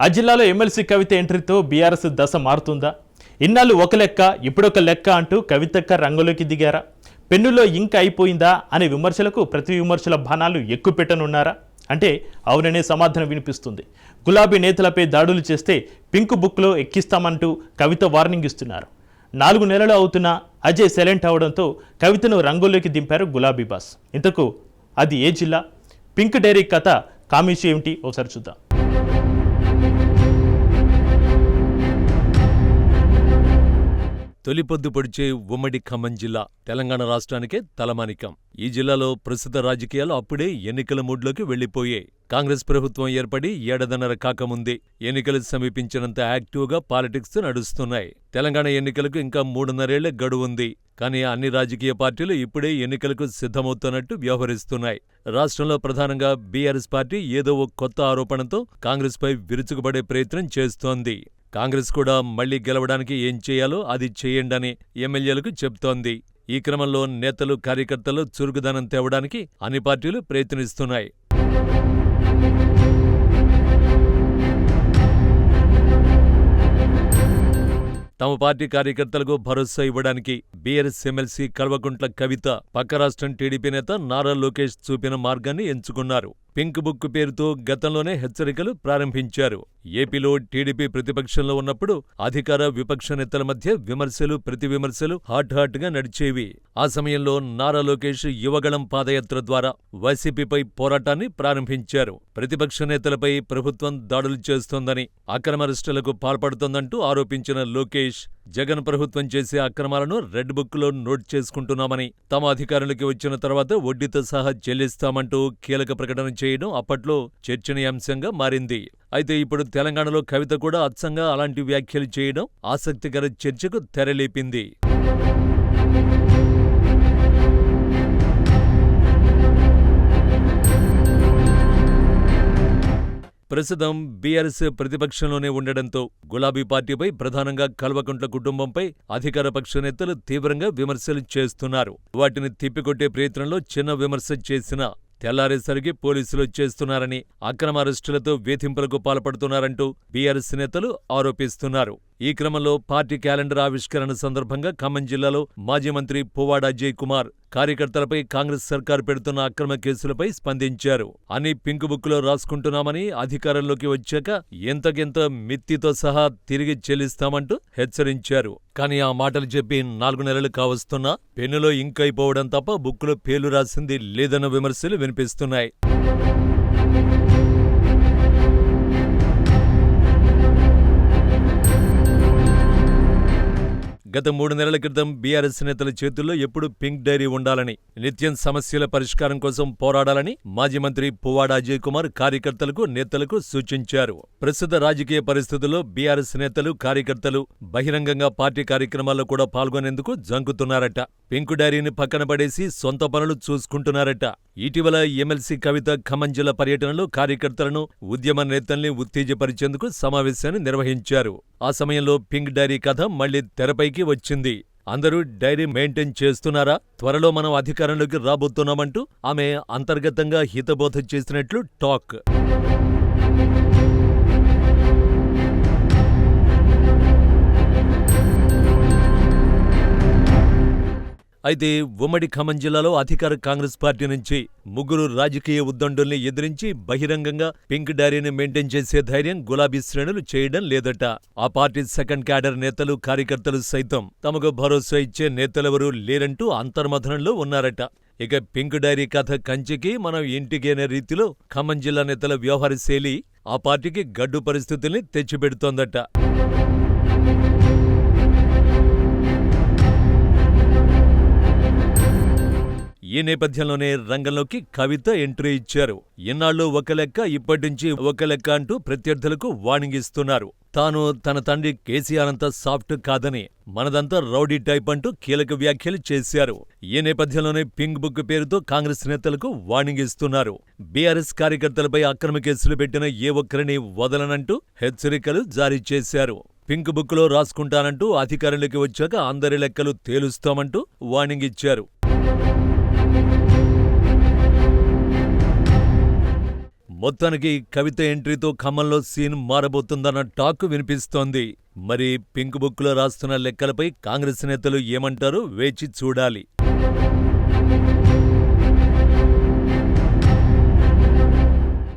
ఆ జిల్లాలో ఎమ్మెల్సీ కవిత ఎంట్రీతో బీఆర్ఎస్ దశ మారుతుందా? ఇన్నాళ్ళు ఒక లెక్క ఇప్పుడొక లెక్క అంటూ కవితక్క రంగులోకి దిగారా? పెన్నులో ఇంక అయిపోయిందా? అనే విమర్శలకు ప్రతి విమర్శల బాణాలు ఎక్కువ పెట్టనున్నారా? అంటే అవుననే సమాధానం వినిపిస్తుంది. గులాబీ నేతలపై దాడులు చేస్తే పింక్ బుక్లో ఎక్కిస్తామంటూ కవిత వార్నింగ్ ఇస్తున్నారు. నాలుగు నెలలు అవుతున్నా అజయ్ సైలెంట్ అవడంతో కవితను రంగుల్లోకి దింపారు గులాబీ బాస్. ఇంతకు అది ఏ జిల్లా? పింక్ డైరీ కథ కామేషి ఏమిటి? ఒకసారి చూద్దాం. తొలిపొద్దు పొడిచే ఉమ్మడి ఖమ్మం జిల్లా తెలంగాణ రాష్ట్రానికే తలమానికం. ఈ జిల్లాలో ప్రస్తుత రాజకీయాలు అప్పుడే ఎన్నికల మూడ్లోకి వెళ్ళిపోయాయి కాంగ్రెస్ ప్రభుత్వం ఏర్పడి ఏడాదిన్నర కాకముందే ఎన్నికలు సమీపించినంత యాక్టివ్గా పాలిటిక్స్ నడుస్తున్నాయి. తెలంగాణ ఎన్నికలకు ఇంకా మూడున్నరేళ్ళ గడువుంది. కానీ అన్ని రాజకీయ పార్టీలు ఇప్పుడే ఎన్నికలకు సిద్ధమవుతున్నట్టు వ్యవహరిస్తున్నాయి. రాష్ట్రంలో ప్రధానంగా బీఆర్ఎస్ పార్టీ ఏదో ఓ కొత్త ఆరోపణతో కాంగ్రెస్పై విరుచుకుపడే ప్రయత్నం చేస్తోంది. కాంగ్రెస్ కూడా మళ్ళీ గెలవడానికి ఏం చేయాలో అది చేయండని ఎమ్మెల్యేలకు చెప్తోంది. ఈ క్రమంలో నేతలు కార్యకర్తలు చురుకుదనం తేవడానికి అన్ని పార్టీలు ప్రయత్నిస్తున్నాయి. తమ పార్టీ కార్యకర్తలకు భరోసా ఇవ్వడానికి బీఆర్ఎస్ ఎమ్మెల్సీ కల్వకుంట్ల కవిత పక్క రాష్ట్రం టీడీపీ నేత నారా లోకేష్ చూపిన మార్గాన్ని ఎంచుకున్నారు. పింక్ బుక్ పేరుతో గతంలోనే హెచ్చరికలు ప్రారంభించారు. ఏపీలో టీడీపీ ప్రతిపక్షంలో ఉన్నప్పుడు అధికార విపక్ష నేతల మధ్య విమర్శలు ప్రతి విమర్శలు హాట్ హాట్గా నడిచేవి. ఆ సమయంలో నారా లోకేష్ యువగళం పాదయాత్ర ద్వారా వైసీపీపై పోరాటాన్ని ప్రారంభించారు. ప్రతిపక్ష నేతలపై ప్రభుత్వం దాడులు చేస్తోందని అక్రమ అరెస్టులకు పాల్పడుతోందంటూ ఆరోపించిన లోకేష్ జగన్ ప్రభుత్వం చేసే అక్రమాలను రెడ్ బుక్లో నోట్ చేసుకుంటున్నామని తమ అధికారులకి వచ్చిన తర్వాత వడ్డీతో సహా చెల్లిస్తామంటూ కీలక ప్రకటన చేయడం అప్పట్లో చర్చనీయాంశంగా మారింది. అయితే ఇప్పుడు తెలంగాణలో కవిత కూడా అచ్చంగా అలాంటి వ్యాఖ్యలు చేయడం ఆసక్తికర చర్చకు తెరలేపింది. ప్రస్తుతం బీఆర్ఎస్ ప్రతిపక్షంలోనే ఉండడంతో గులాబీ పార్టీపై ప్రధానంగా కల్వకుంట్ల కుటుంబంపై అధికార పక్ష నేతలు తీవ్రంగా విమర్శలు చేస్తున్నారు. వాటిని తిప్పికొట్టే ప్రయత్నంలో చిన్న విమర్శ చేసిన తెల్లారేసరికి పోలీసులు చేస్తున్నారని అక్రమ అరెస్టులతో వేధింపులకు పాల్పడుతున్నారంటూ బీఆర్ఎస్ నేతలు ఆరోపిస్తున్నారు. ఈ క్రమంలో పార్టీ క్యాలెండర్ ఆవిష్కరణ సందర్భంగా ఖమ్మం జిల్లాలో మాజీ మంత్రి పువ్వాడ అజయ్ కుమార్ కార్యకర్తలపై కాంగ్రెస్ సర్కార్ పెడుతున్న అక్రమ కేసులపై స్పందించారు. అని పింక్ బుక్లో రాసుకుంటున్నామని అధికారంలోకి వచ్చాక ఎంతకెంత మిత్తితో సహా తిరిగి చెల్లిస్తామంటూ హెచ్చరించారు. కానీ ఆ మాటలు చెప్పి నాలుగు నెలలు కావస్తున్నా పెన్నులో ఇంక్ అయిపోవడం తప్ప బుక్లో పేర్లు రాసింది లేదన్న విమర్శలు వినిపిస్తున్నాయి. గత మూడు నెలల క్రితం బీఆర్ఎస్ నేతల చేతుల్లో ఎప్పుడు పింక్ డైరీ ఉండాలని నిత్యం సమస్యల పరిష్కారం కోసం పోరాడాలని మాజీ మంత్రి పువ్వాడ అజయ్ కుమార్ కార్యకర్తలకు నేతలకు సూచించారు. ప్రస్తుత రాజకీయ పరిస్థితుల్లో బీఆర్ఎస్ నేతలు కార్యకర్తలు బహిరంగంగా పార్టీ కార్యక్రమాల్లో కూడా పాల్గొనేందుకు జంకుతున్నారట. పింక్ డైరీని పక్కన పడేసి సొంత పనులు చూసుకుంటున్నారట. ఇటీవల ఎమ్మెల్సీ కవిత ఖమ్మం జిల్లా పర్యటనలో కార్యకర్తలను ఉద్యమ నేతల్ని ఉత్తేజపరిచేందుకు సమావేశాన్ని నిర్వహించారు. ఆ సమయంలో పింక్ డైరీ కథ మళ్ళీ తెరపైకి వచ్చింది. అందరూ డైరీ మెయింటైన్ చేస్తున్నారా? త్వరలో మనం అధికారంలోకి రాబోతున్నామంటూ ఆమె అంతర్గతంగా హితబోధ చేసినట్లు టాక్. అయితే ఉమ్మడి ఖమ్మం జిల్లాలో అధికార కాంగ్రెస్ పార్టీ నుంచి ముగ్గురు రాజకీయ ఉద్దండుల్ని ఎదిరించి బహిరంగంగా పింక్ డైరీని మెయింటైన్ చేసే ధైర్యం గులాబీ శ్రేణులు చేయడం లేదట. ఆ పార్టీ సెకండ్ క్యాడర్ నేతలు కార్యకర్తలు సైతం తమకు భరోసా ఇచ్చే నేతలెవరూ లేరంటూ అంతర్మథనంలో ఉన్నారట. ఇక పింక్ డైరీ కథ కంచికి మనం ఇంటికి రీతిలో ఖమ్మం జిల్లా నేతల వ్యవహార శైలి ఆ పార్టీకి గడ్డు పరిస్థితుల్ని తెచ్చిపెడుతోందట. ఈ నేపథ్యంలోనే రంగంలోకి కవిత ఎంట్రీ ఇచ్చారు. ఇన్నాళ్ళు ఒక లెక్క ఇప్పటినుంచి ఒక లెక్క అంటూ ప్రత్యర్థులకు వార్నింగ్ ఇస్తున్నారు. తాను తన తండ్రి కేసీఆర్ అంత సాఫ్ట్ కాదని మనదంతా రౌడీ టైప్ అంటూ కీలక వ్యాఖ్యలు చేశారు. ఈ నేపథ్యంలోనే పింక్ బుక్ పేరుతో కాంగ్రెస్ నేతలకు వార్నింగ్ ఇస్తున్నారు. బీఆర్ఎస్ కార్యకర్తలపై అక్రమ కేసులు పెట్టిన ఏ ఒక్కరిని వదలనంటూ హెచ్చరికలు జారీ చేశారు. పింక్ బుక్లో రాసుకుంటానంటూ అధికారంలోకి వచ్చాక అందరి లెక్కలు తేలుస్తామంటూ వార్నింగ్ ఇచ్చారు. మొత్తానికి కవిత ఎంట్రీతో ఖమ్మంలో సీన్ మారబోతుందన్న టాక్ వినిపిస్తోంది. మరి పింక్ బుక్లో రాస్తున్న లెక్కలపై కాంగ్రెస్ నేతలు ఏమంటారో వేచి చూడాలి.